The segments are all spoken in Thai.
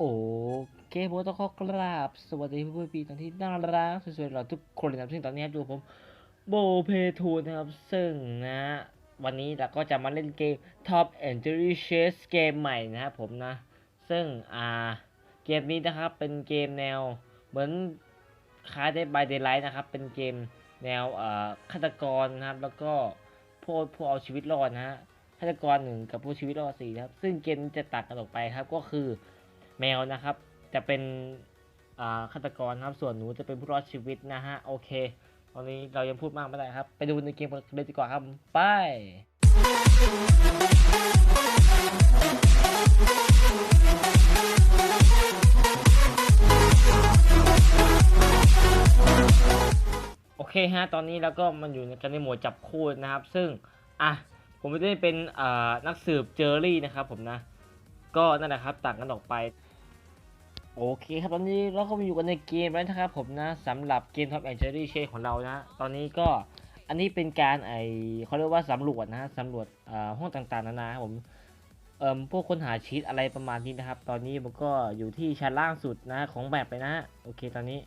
โอเคผมต้องขอกราบสวัสดีผู้พี่ๆตอนที่น่ารักสวยๆเราทุกคนนะครับซึ่งตอนนี้ครับอยู่กับผมโบเพทูนะครับซึ่งนะวันนี้เราก็จะมาเล่นเกม Top and Jerry Chase เกมใหม่นะครับผมนะ ซึ่งอ่าเกมนี้นะครับเป็นเกมแนวเหมือนคล้ายได้บายเดย์ไลท์นะครับ เป็นเกมแนวอ่อฆาตกรนะครับ แล้วก็ผู้ผู้เอาชีวิตรอดนะฮะฆาตกรหนึ่งกับผู้ชีวิตรอดสี่นะครับ ซึ่งเกมนี้จะตัดกันออกไปครับก็คือ แมวนะครับ จะเป็นฆาตกรครับ ส่วนหนูจะเป็นผู้รอดชีวิตนะฮะ โอเค ตอนนี้เรายังพูดมากไม่ได้ครับ ไปดูในเกมกันเลยดีกว่าครับ ไปโอเคฮะ ตอนนี้เราก็มันอยู่ในกันในหมวดจับคู่นะครับ ซึ่ง อะ ผมไม่ได้เป็นนักสืบเจอรี่นะครับผมนะ ก็นั่นแหละครับต่างกันออกไป โอเคครับตอนนี้เราก็มาอยู่กันในเกมแล้วนะครับผมนะสำหรับเกม Top and Jerry Chase ของเรานะ ตอนนี้ก็อันนี้เป็นการไอเขาเรียกว่าสำรวจนะสำรวจห้องต่างๆนานาครับผมเอ่มพวกค้นหาชีตอะไรประมาณนี้นะครับ ตอนนี้ผมก็อยู่ที่ชั้นล่างสุดนะของแบบไปนะโอเคตอนนี้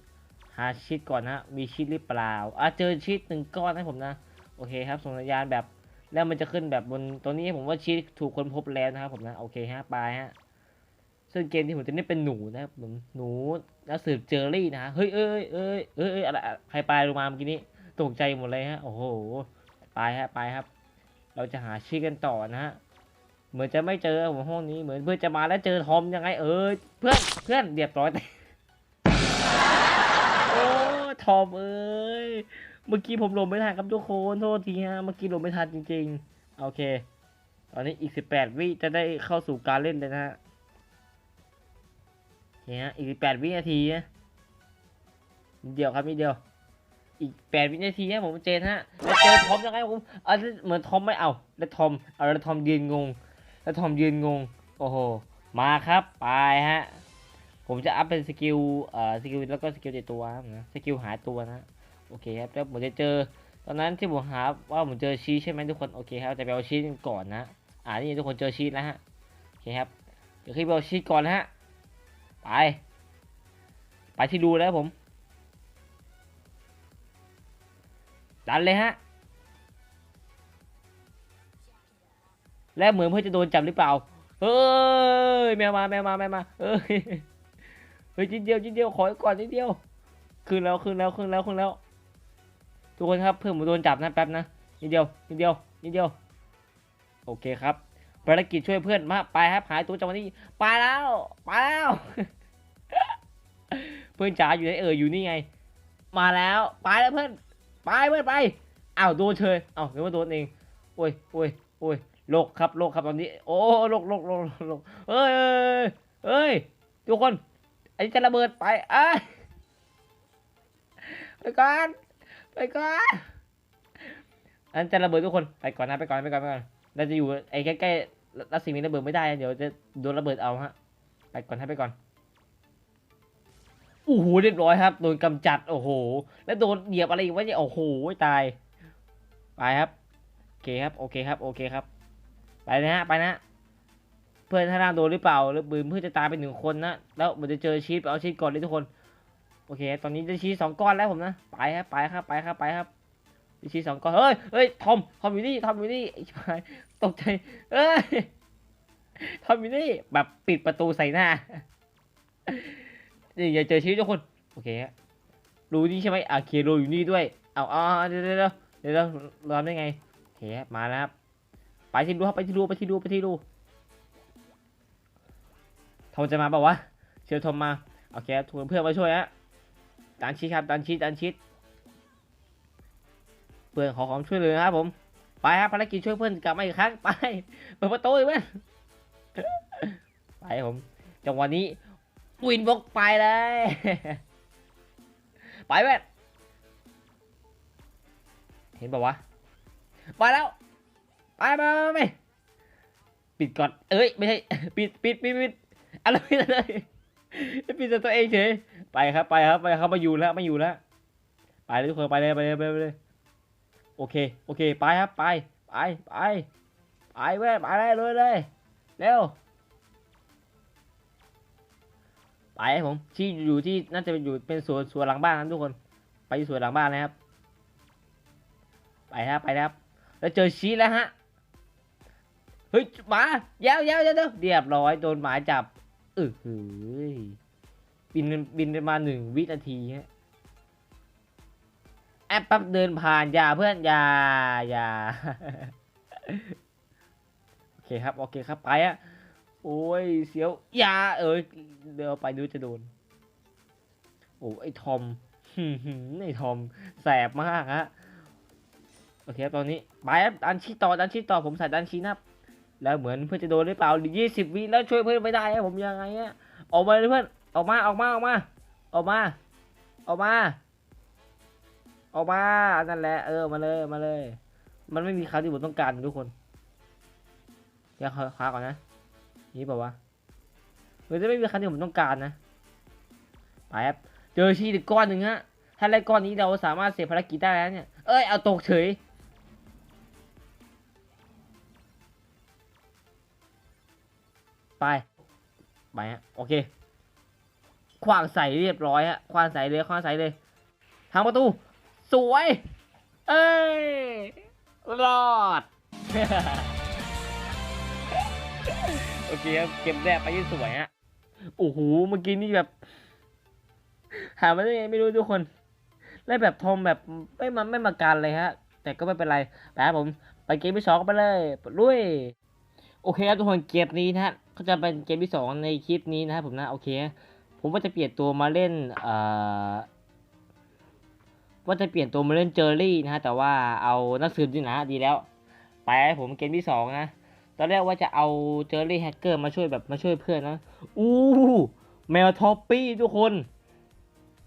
หาชีตก่อนนะฮะมีชีตหรือเปล่าอะเจอชีตหนึ่งก้อนนะผมนะโอเคครับส่งสัญญาณแบบแล้วมันจะขึ้นแบบบนตัวนี้ผมว่าชีตถูกค้นพบแล้วนะครับผมนะโอเคฮะไปฮะ ซึ่งเกมที่ผมจะเล่นเป็นหนูนะครับผมหนูนักสืบเจอรี่นะฮะเฮ้ยเอ้ยเอ้ยเอ้ยอะไรใครปลายลงมาเมื่อกี้นี้ตกใจหมดเลยฮะโอ้โหไปฮะไปครับ เราจะหาชื่อกันต่อนะฮะเหมือนจะไม่เจอผมห้องนี้เหมือนเพื่อนจะมาแล้วเจอทอมยังไงเอ้ยเพื่อนเพื่อนเรียบร้อยโอ้ทอมเอ้ยเมื่อกี้ผมหลบไม่ทันครับทุกคนโทษทีฮะเมื่อกี้หลบไม่ทันจริง ๆ โอเค ตอนนี้อีกสิบแปดวิจะได้เข้าสู่การเล่นเลยนะฮะ เนี่ยอีกแปดวินาทีนะเดียวครับนิดเดียว อีกแปดวินาทีนะผมเจนฮะแล้วเจอทอมยังไงผมเอะเหมือนทอมไม่เอา แล้วทอมเอาแล้วทอมยืนงง แล้วทอมยืนงง โอ้โห มาครับไปฮะ ผมจะอัพเป็นสกิลเอ่อสกิลแล้วก็สกิลในตัวนะสกิลหาตัวนะ โอเคครับแล้วผมจะเจอ ตอนนั้นที่ผมหาว่าผมเจอชีใช่ไหมทุกคน โอเคครับจะไปเอาชีกันก่อนนะ อ่านี่ทุกคนเจอชีแล้วฮะ โอเคครับ เดี๋ยวขึ้นไปเอาชีก่อนนะฮะ ไป ไปที่ดูแล้วผม ดันเลยฮะ และเหมือนเพื่อจะโดนจับหรือเปล่า เฮ้ย แมวมาแมวมาแมวมาเฮ้ยเฮ้ยจิดเดียวจิดเดียวขอก่อนจิดเดียวขึ้นแล้วขึ้นแล้วขึ้นแล้วขึ้นแล้ว ทุกคนครับเพื่อนผมโดนจับนะแป๊บนะนิดเดียวนิดเดียวนิดเดียว โอเคครับ ภารกิจช่วยเพื่อนมาไปครับหายตัวจากวันนี้ไปแล้วไปแล้วเพื่อนจ๋าอยู่ไหนเอออยู่นี่ไง มาแล้วไปแล้วเพื่อนไปเพื่อนไปอ้าวโดนเฉยอ้าวนึกว่าโดนเองโอ้ยโอ้ยโอ้ยโลกครับโลกครับตอนนี้ โอ้โลกโลกโลกโลกเอ้ยเอ้ยทุกคนไอ้จะระเบิดไปเอ้ไปก่อนไปก่อนอันจะระเบิดทุกคนไปก่อนนะไปก่อนไปก่อนไปก่อน เราจะอยู่ไอ้ใกล้ๆรัศมีระเบิดไม่ได้ เดี๋ยวจะโดนระเบิดเอาฮะ ไปก่อนให้ไปก่อนโอ้โหเรียบร้อยครับ โดนกำจัด โอ้โห แล้วโดนเหยียบอะไรอีกวะเนี่ย โอ้โห ตาย ไปครับ โอเคครับ โอเคครับ โอเคครับ ไปนะฮะ ไปนะ เพื่อนท่านาโดนหรือเปล่า หรือบืนเพื่อจะตายไปหนึ่งคนนะ แล้วมันจะเจอชีสไปเอาชีสก่อนเลยทุกคน โอเค ตอนนี้ได้ชีสสองก้อนแล้วผมนะ ไปครับ ไปครับ ไปครับ ไปครับ ได้ชีสสองก้อนเฮ้ยเฮ้ยทอมทอมอยู่นี่ทอมอยู่นี่ไอ้ชายตกใจเอ้ยทอมอยู่นี่แบบปิดประตูใส่หน้านี่อย่าเจอชีวิตทุกคนโอเคฮะรู้นี่ใช่ไหมอาเคโรอยู่นี่ด้วยเอาเอาเอาเดี๋ยวเดี๋ยวเดี๋ยวเราทำได้ไงโอเคมาแล้วครับไปที่ดูครับไปที่ดูไปที่ดูไปที่ดูทอมจะมาเปล่าวะเชิญทอมมาโอเคทุกคนเพื่อนมาช่วยฮะดันชีสครับดันชีสดันชีส เพื่อนขอความช่วยเหลือครับผมไปครับภารกิจช่วยเพื่อนกลับมาอีกครั้งไปเปิดประตูเลยเพื่อนไปครับผมจังหวะนี้วินบกไปเลยไปเว้ยเห็นป่าวะไปแล้วไปไปไปไปปิดก่อนเอ้ยไม่ใช่ปิดปิดปิดปิดอะไรปิดอะไปิดตัวเองเฉยไปครับไปครับไปครับมาอยู่แล้วมาอยู่แล้วไปเลยทุกคนไปเลยไปเลยไปเลย โอเค โอเค ไปครับ ไป ไป ไป ไปเว้ย ไปเลยเลยเลย เร็ว ไปครับผม ที่อยู่ที่น่าจะอยู่เป็นสวนสวนหลังบ้านนะทุกคน ไปสวนหลังบ้านนะครับ ไปครับ ไปครับ แล้วเจอชีแล้วฮะ เฮ้ยหมาเย้าเย้าเย้าเย้าเรียบร้อย โดนหมาจับเออเฮ้ยบินบินมาหนึ่งวินาทีฮะ แอปปั๊บเดินผ่านอย่าเพื่อนอย่าอย่าโอเคครับโอเคครับไปอะโอ้ยเสียวอย่าเอ้ยเดี๋ยวไปดูจะโดนโอ้ไอทอมไอทอมแสบมากฮะโอเคครับตอนนี้ไปดันชีต่อดันชีต่อผมใส่ดันชีนับ แล้วเหมือนเพื่อนจะโดนหรือเปล่ายี่สิบวิแล้วช่วยเพื่อนไม่ได้ผมยังไงอะออกมาเลยเพื่อนออกมาออกมาออกมา ออกมา ออกมา ออกมานั่นแหละเออมาเลยมาเลย มันไม่มีคำที่ผมต้องการทุกคนเดี๋ยวขอก่อนนะนี่เปล่ามือนจะไม่มีคำที่ผมต้องการนะไปครับเจอชีอีกก้อนหนึ่งฮะถ้าได้ก้อนนี้เราสามารถเสร็จภารกิจได้แล้วเนี่ยเอ้ยเอาตกเฉยไปไปฮะโอเคขวางใส่เรียบร้อยฮะขวางใส่เลยขวางใส่เลยทางประตู สวย เอ้ย รอด โอเคครับเก็บแรกไปที่สวยฮะโอ้โหเมื่อกี้นี่แบบ หามาได้ไงไม่รู้ทุกคนแล้วแบบทอมแบบไม่มาไม่มาการเลยฮะ แต่ก็ไม่เป็นไรไปครับผม ไปเกมที่สองกันไปเลยลุยโอเคครับทุกคนเกมนี้นะฮะก็จะเป็นเกมที่สองในคลิปนี้นะครับผมนะโอเค ผมว่าจะเปลี่ยนตัวมาเล่นเอ่อ ว่าจะเปลี่ยนตัวมาเล่นเจอรี่นะฮะแต่ว่าเอานักสืบดีนะดีแล้ว ไปผมเกมที่สองนะตอนแรกว่าจะเอาเจอรี่แฮกเกอร์มาช่วยแบบมาช่วยเพื่อนนะอู้แมวท็อปปี้ทุกคน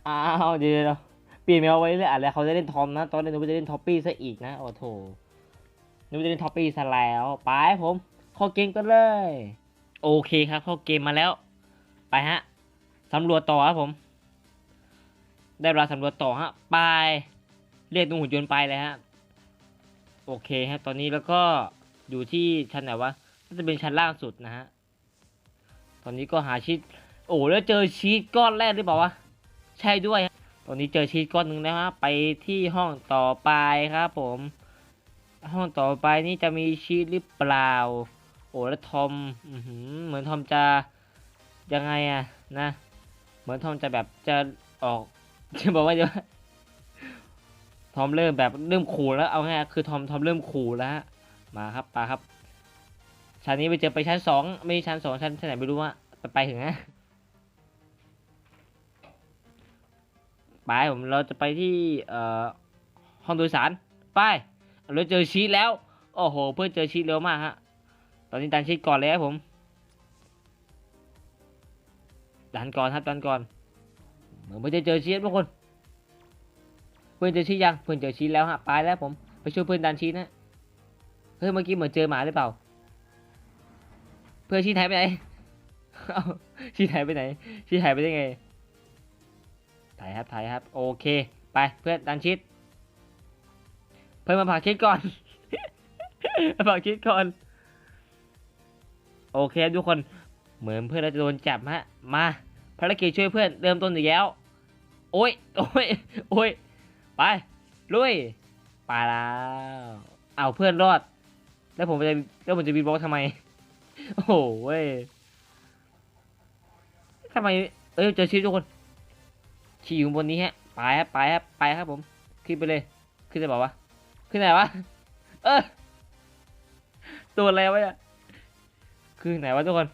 อ้าวเดี๋ยวเปลี่ยนแมวไว้เลยอะแล้วเขาจะเล่นทอมนะ ตอนนึกว่าจะเล่นท็อปปี้ซะอีกนะโอ้โถนึกว่าจะเล่นท็อปปี้ซะแล้วไปผมเข้าเกมกันเลย โอเคครับเข้าเกมมาแล้ว ไปฮะสำรวจต่อครับผม ได้เวลาสำรวจต่อฮะ ไป เรียกตัวหุ่นยนต์ไปเลยฮะ โอเคฮะ ตอนนี้แล้วก็อยู่ที่ชั้นไหนวะน่าจะเป็นชั้นล่างสุดนะฮะ ตอนนี้ก็หาชีตโอ้แล้วเจอชีตก้อนแรกหรือเปล่าวะ ใช่ด้วยฮะตอนนี้เจอชีตก้อนหนึ่งแล้วฮะ ไปที่ห้องต่อไปครับผม ห้องต่อไปนี่จะมีชีตหรือเปล่า โอ้แล้วทอมอือหือเหมือนทอมจะยังไงอะนะ เหมือนทอมจะแบบจะออก จะบอกว่าจะทอมเริ่มแบบเริ่มขู่แล้วเอาง่ายคือทอมทอมเริ่มขู่แล้ว มาครับไปครับชั้นนี้ไปเจอไปชั้นสองไม่ใช่ชั้นสองชั้นไหนไม่รู้ว่าไปไปถึงนะไปผมเราจะไปที่เอ่อห้องโดยสารไปเราเจอชีตแล้ว โอ้โห เพื่อนเจอชีตเร็วมากฮะตอนนี้ดันชีตก่อนเลยครับผมดันก่อนครับดันก่อน เหมือนเพื่อนจะเจอชีตทุกคน เพื่อนเจอชีตยัง เพื่อนเจอชีตแล้วฮะไปแล้วผม ไปช่วยเพื่อนดันชีตนะ เฮ้ยเมื่อกี้เหมือนเจอหมาหรือเปล่า เพื่อนชีตหายไปไหนชีตหายไปไหน ชีตหายไปได้ไงถ่ายครับถ่ายครับ โอเค ไปเพื่อนดันชีตเพื่อนมาผักชีตก่อนผักชีตก่อน โอเคทุกคน เหมือนเพื่อนเราจะโดนจับฮะ มา ภารกิจช่วยเพื่อนเริ่มต้นอีกแล้ว โอ้ย โอ้ย โอ้ย ไป ลุย ไปแล้ว เอาเพื่อนรอด แล้วผมจะแล้วผมจะบีบล็อกทำไม โอ้โหเว้ยทำไม เอ้ย เจอชีวิตทุกคน ขี่อยู่บนนี้ฮะ ไปครับ ไปครับ ไปครับผม ขึ้นไปเลย ขึ้นได้บอกว่าวะ ขึ้นไหนวะ เออตัวอะไรวะเนี่ยขึ้นไหนวะทุกคน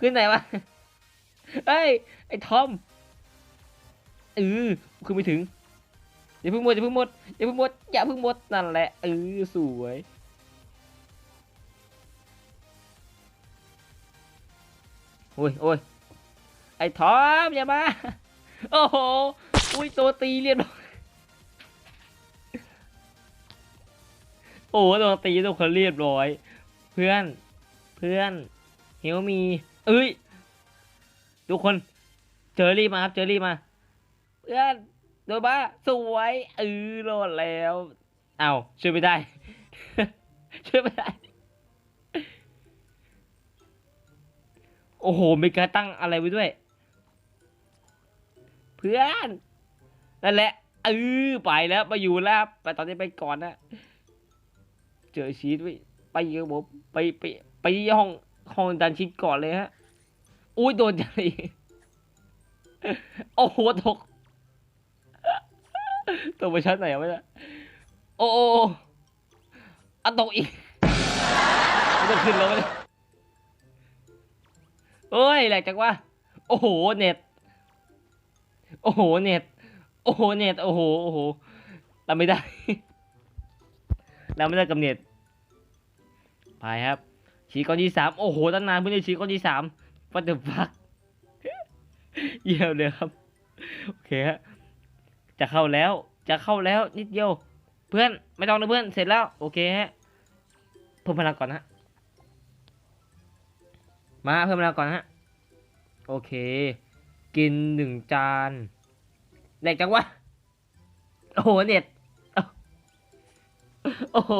ขึ้นไหนวะ เฮ้ย ไอ้ทอมเออขึ้นไม่ถึง อย่าเพิ่งหมด อย่าเพิ่งหมด อย่าเพิ่งหมด อย่าเพิ่งหมด นั่นแหละเออสวยโอ้ยโอ้ยไอ้ทอมอย่ามา โอ้โห อุ้ยตัวตีเรียบร้อยโอ้โหตัวตีตัวคนเรียบร้อย เพื่อน เพื่อนเฮลมี เอ้ย ทุกคน เจอรี่มาครับ เจอรี่มา เพื่อนโดนบ้าสวยเออรอดแล้วเอาช่วยไม่ได้ ช่วยไม่ได้ โอ้โหมีการตั้งอะไรไว้ด้วย เพื่อนนั่นแหละเออไปแล้วไปอยู่แล้วไปตอนนี้ไปก่อนนะเจอชีตไปไปเยอะผมไปไปไปที่ห้องห้องดันชีตก่อนเลยฮะ อุ้ยโดนใจโอ้โหตกตกไปชั้นไหนวะเนี่ยโอ้โอ้โอ้อะตกอีกมันจะขึ้นแล้วเนี่ยเอ้ยแหลกจังวะโอ้โหเน็ต โอ้โหเน็ต โอ้โหเน็ต โอ้โหโอ้โหเราไม่ได้เราไม่ได้กับเน็ตไปครับฉีกก้อนที่สามโอ้โหตั้งนานเพิ่งได้ฉีกก้อนที่สาม วัดเดอะฟักเยี่ยมเลยครับ โอเคฮะ จะเข้าแล้ว จะเข้าแล้วนิดเดียว เพื่อนไม่ต้องนะเพื่อน เสร็จแล้ว โอเคฮะ เพิ่มพลังก่อนฮะมาเพิ่มพลังก่อนฮะ โอเค กินหนึ่งจานแหลกจังวะ โอ้โหเน็ต โอ้โห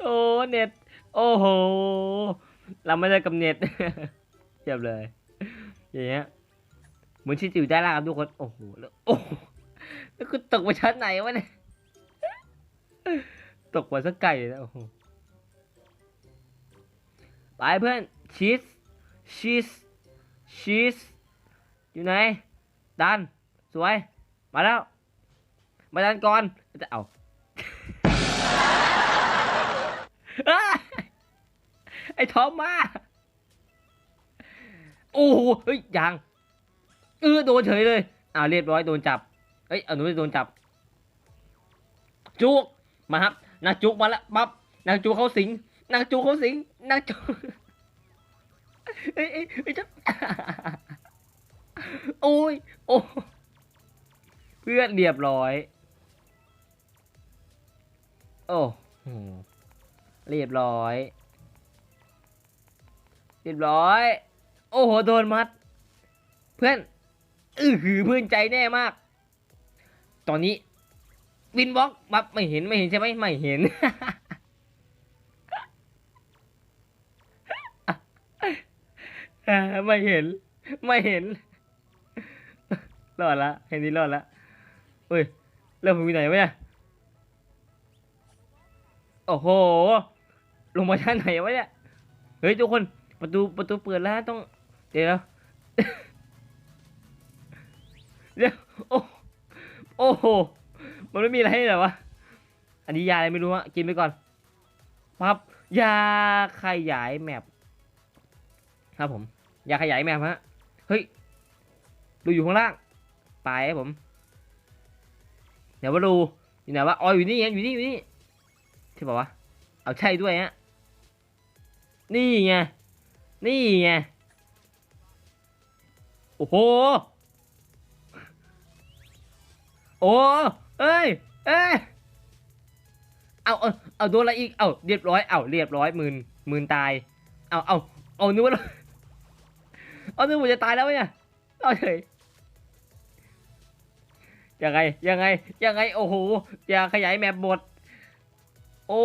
โอ้เน็ต โอ้โห เราไม่ได้กำเน็ต เจ็บเลย อย่างเงี้ยเหมือนชิจิอยู่ได้ล่างครับทุกคน โอ้โห แล้วโอ้แล้วคือตกมาชั้นไหนวะเนี่ย ตกมาสักไก่เลยนะโอ้โห ไปเพื่อนชีสชีสชีสอยู่ไหน ดัน สวย มาแล้ว มาดันก่อน จะเอาอ้าไอ้ทอมมา โอ้โหเฮ้ยยังเออโดนเฉยเลยอ่าเรียบร้อยโดนจับเฮ้ยอนูไม่โดนจับ จุกมาครับนางจุกมาแล้วปั๊บนางจุกเขาสิงนางจุกเขาสิงนางจุกเอ้ยเอ้ยเอ้ยจะโอ้ยโอ้เพื่อนเรียบร้อย โอ้เรียบร้อย เรียบร้อย โอ้โหโดนมัด เพื่อนอือหือเพื่อนใจแน่มาก ตอนนี้วินบล็อกบับไม่เห็นไม่เห็นใช่ไหมไม่เห็น ไม่เห็น ไม่เห็นรอดละเห็นนี้รอดละเฮ้ยเริ่มอยู่ไหนวะเนี่ยโอ้โห ลงมาชั้นไหนวะเนี่ย เฮ้ยทุกคนประตูประตูเปิดแล้วต้อง เดี๋ยวเดี๋ยวโอ้โอ้โหมันไม่มีอะไรให้เหรอวะอันนี้ยาอะไรไม่รู้อะกินไปก่อนปับยาขยายแมปครับผมยาขยายแมปฮะเฮ้ยดูอยู่ข้างล่างไปครับผมเดี๋ยวมาดูอยู่ไหนวะอ๋ออยู่นี่ไงอยู่นี่อยู่นี่ใช่ป่าวะเอาใช่ด้วยฮะนี่ไงนี่ไง โอ้โห โอ้เอ้ย เอ้ย เอาเอาเอาโดนอะไรอีก เอาเรียบร้อย เอาเรียบร้อยหมื่นหมื่นตาย เอาเอาเอานึกว่าเราเอานึกว่าจะตายแล้วเนี่ย เอาเฉยยังไงยังไงยังไง โอ้โห อย่าขยายแมปหมด โอ้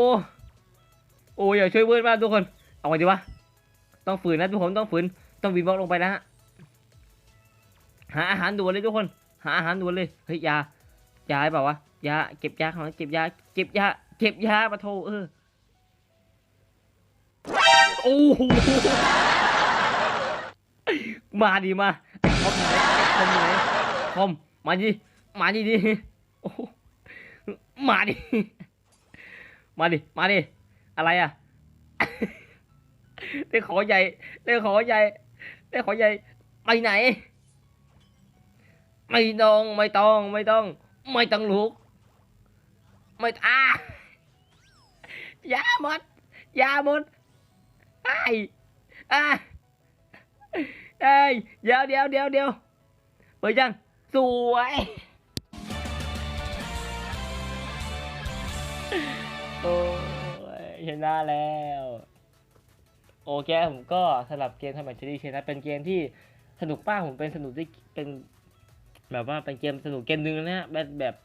โอ้อย่าช่วยเพื่อนมากทุกคน เอาไงดีวะ ต้องฝืนนะทุกคนต้องฝืน ต้องวีบล็อกลงไปนะฮะ หาอาหารด่วนเลยทุกคน หาอาหารด่วนเลย เฮ้ยยายาหรือเปล่าวะ ยาเก็บยาของเก็บยา เก็บยา เก็บยาปะโทเออ โอ้โห มาดิมาคอมไหนคอมไหนคอม มาดิ มาดิดิโอ้มาดิ มาดิ มาดิ อะไรอะ ได้ขอใหญ่ ได้ขอใหญ่ ได้ขอใหญ่ ไปไหน ไม่ต้องไม่ต้องไม่ต้อง ไม่ต้องลุก ไม่อ่ายาหมดยาหมดไอ้อ่าเอ้เดี๋ยวเดี๋ยวเดี๋ยวเดี๋ยวเปิดยังสวยโอ้ยชนะแล้ว โอเคผมก็สำหรับเกมทำแบบเชดีเชนะเป็นเกมที่สนุกมาผมเป็นสนุกที่เป็น แบบว่าเป็นเกมสนุกเกมหนึ่งนะฮะแบบแบบ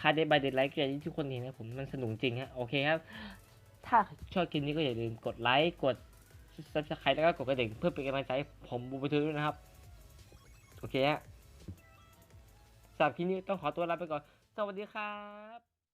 คาเดบายเดดไลท์เกมที่ทุกคนเห็นนะผมมันสนุกจริงฮะโอเคครับ ถ้าชอบเกมนี้ก็อย่าลืมกดไลค์กดซับสไครต์แล้วก็กดกระดิ่งเพื่อเป็นกำลังใจผมบูมไปทุด้วยนะครับ โอเคฮะสำหรับคลิปนี้ต้องขอตัวลาไปก่อน สวัสดีครับ